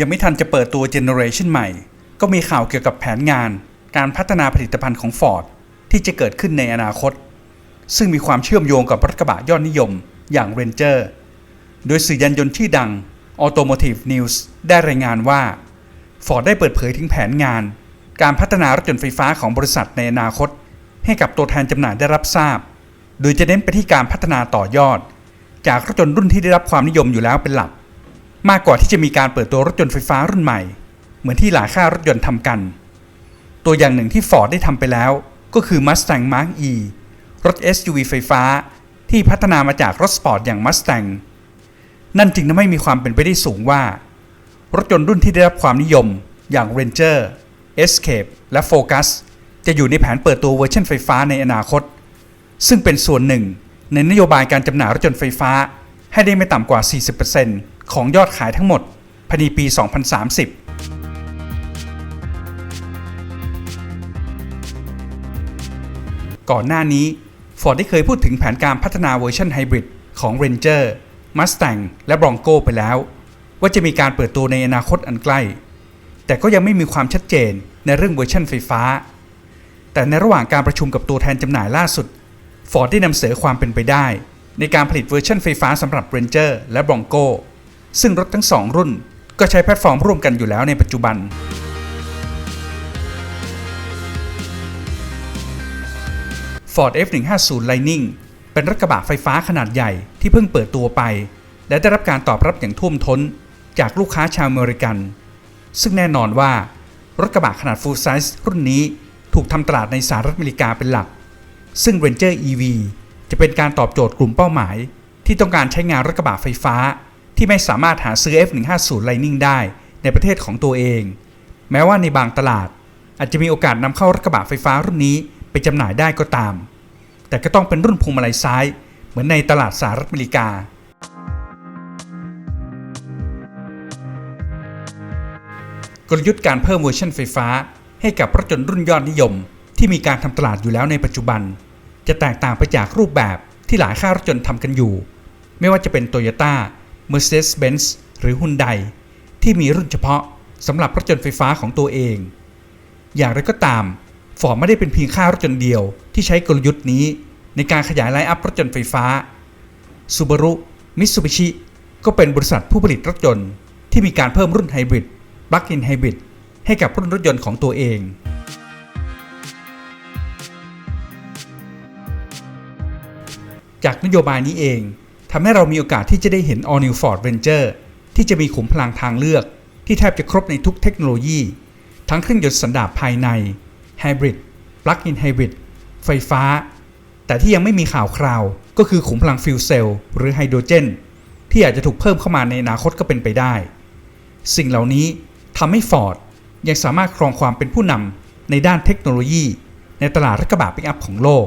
ยังไม่ทันจะเปิดตัวเจเนอเรชันใหม่ ก็มีข่าวเกี่ยวกับแผนงาน การพัฒนาผลิตภัณฑ์ของ Ford ที่จะเกิดขึ้นในอนาคต ซึ่งมีความเชื่อมโยงกับรถกระบะยอดนิยมอย่าง Ranger โดยสื่อยานยนต์ชื่ดัง Automotive News ได้รายงานว่า Ford ได้เปิดเผยถึงแผนงาน การพัฒนารถยนต์ไฟฟ้าของบริษัทในอนาคต ให้กับตัวแทนจำหน่ายได้รับทราบ โดยจะเน้นไปที่การพัฒนาต่อยอด จากรถยนต์รุ่นที่ได้รับความนิยมอยู่แล้วเป็นหลัก มากกว่าที่จะมีการเปิดตัวรถยนต์ไฟฟ้ารุ่นใหม่ เหมือนที่หลายค่ายรถยนต์ทำกัน ตัวอย่างหนึ่งที่ Ford ได้ทำไปแล้ว ก็คือ Mustang Mach-E รถ SUV ไฟฟ้าที่พัฒนามาจากรถสปอร์ตอย่าง Mustang นั่นจึงทำให้มีความเป็นไปได้สูงว่า รถยนต์รุ่นที่ได้รับความนิยมอย่าง Ranger Escape และ Focus จะอยู่ในแผนเปิดตัวเวอร์ชันไฟฟ้าในอนาคต ซึ่งเป็นส่วนหนึ่งในนโยบายการจำหน่ายรถยนต์ไฟฟ้าให้ได้ไม่ต่ำกว่า 40%ข ของยอดขายทั้งหมดภายในปี 2030ก่อนหน้านี้ Ford ได้เคยพูดถึงแผนการพัฒนาเวอร์ชันไฮบริดของ Ranger Mustang และ Bronco ไปแล้ว ว่าจะมีการเปิดตัวในอนาคตอันใกล้ แต่ก็ยังไม่มีความชัดเจนในเรื่องเวอร์ชันไฟฟ้า แต่ในระหว่างการประชุมกับตัวแทนจำหน่ายล่าสุด Ford ได้นำเสนอความเป็นไปได้ ในการผลิตเวอร์ชันไฟฟ้าสำหรับ Ranger และ Bronco ซึ่งรถทั้งสองรุ่นก็ใช้แพลตฟอร์มร่วมกันอยู่แล้วในปัจจุบัน Ford F150 Lightning เป็นรถกระบะไฟฟ้าขนาดใหญ่ที่เพิ่งเปิดตัวไป และได้รับการตอบรับอย่างท่วมท้นจากลูกค้าชาวอเมริกัน ซึ่งแน่นอนว่ารถกระบะขนาด full size รุ่นนี้ถูกทำตลาดในสหรัฐอเมริกาเป็นหลัก ซึ่ง Ranger EV จะเป็นการตอบโจทย์กลุ่มเป้าหมาย ที่ต้องการใช้งานรถกระบะไฟฟ้า ที่ไม่สามารถหาซื้อ F150 Lightning ได้ในประเทศของตัวเอง แม้ว่าในบางตลาดอาจจะมีโอกาสนำเข้ารถกระบะไฟฟ้ารุ่นนี้ไปจำหน่ายได้ก็ตาม แต่ก็ต้องเป็นรุ่นพวงมาลัยซ้ายเหมือนในตลาดสหรัฐอเมริกา กลยุทธ์การเพิ่มเวอร์ชันไฟฟ้า ให้กับรถยนต์รุ่นยอดนิยม ที่มีการทำตลาดอยู่แล้วในปัจจุบัน จะแตกต่างไปจากรูปแบบที่หลายค่ายรถยนต์ทำกันอยู่ ไม่ว่าจะเป็น Toyota Mercedes-Benz หรือ Hyundai ที่มีรุ่นเฉพาะสำหรับรถยนต์ไฟฟ้าของตัวเอง อย่างไรก็ตามฟอร์ดไม่ได้เป็นเพียงค่ายรถยนต์เดียวที่ใช้กลยุทธ์นี้ในการขยายไลน์อัพรถยนต์ไฟฟ้าซูบารุมิตซูบิชิก็เป็นบริษัทผู้ผลิตรถยนต์ที่มีการเพิ่มรุ่นไฮบริดปลั๊กอินไฮบริดให้กับรุ่นรถยนต์ของตัวเอง จากนโยบายนี้เอง ทำให้เรามีโอกาสที่จะได้เห็น All New Ford Ranger ที่จะมีขุมพลังทางเลือก ที่แทบจะครบในทุกเทคโนโลยี ทั้งเครื่องยนต์สันดาปภายในไฮบริดปลั๊กอินไฮบริดไฟฟ้า แต่ที่ยังไม่มีข่าวคราว ก็คือขุมพลังฟิวเซลหรือไฮโดรเจนที่อาจจะถูกเพิ่มเข้ามาในอนาคตก็เป็นไปได้ สิ่งเหล่านี้ทำให้ Ford ยังสามารถครองความเป็นผู้นำในด้านเทคโนโลยี ในตลาดรถกระบะปิกอัพของโลก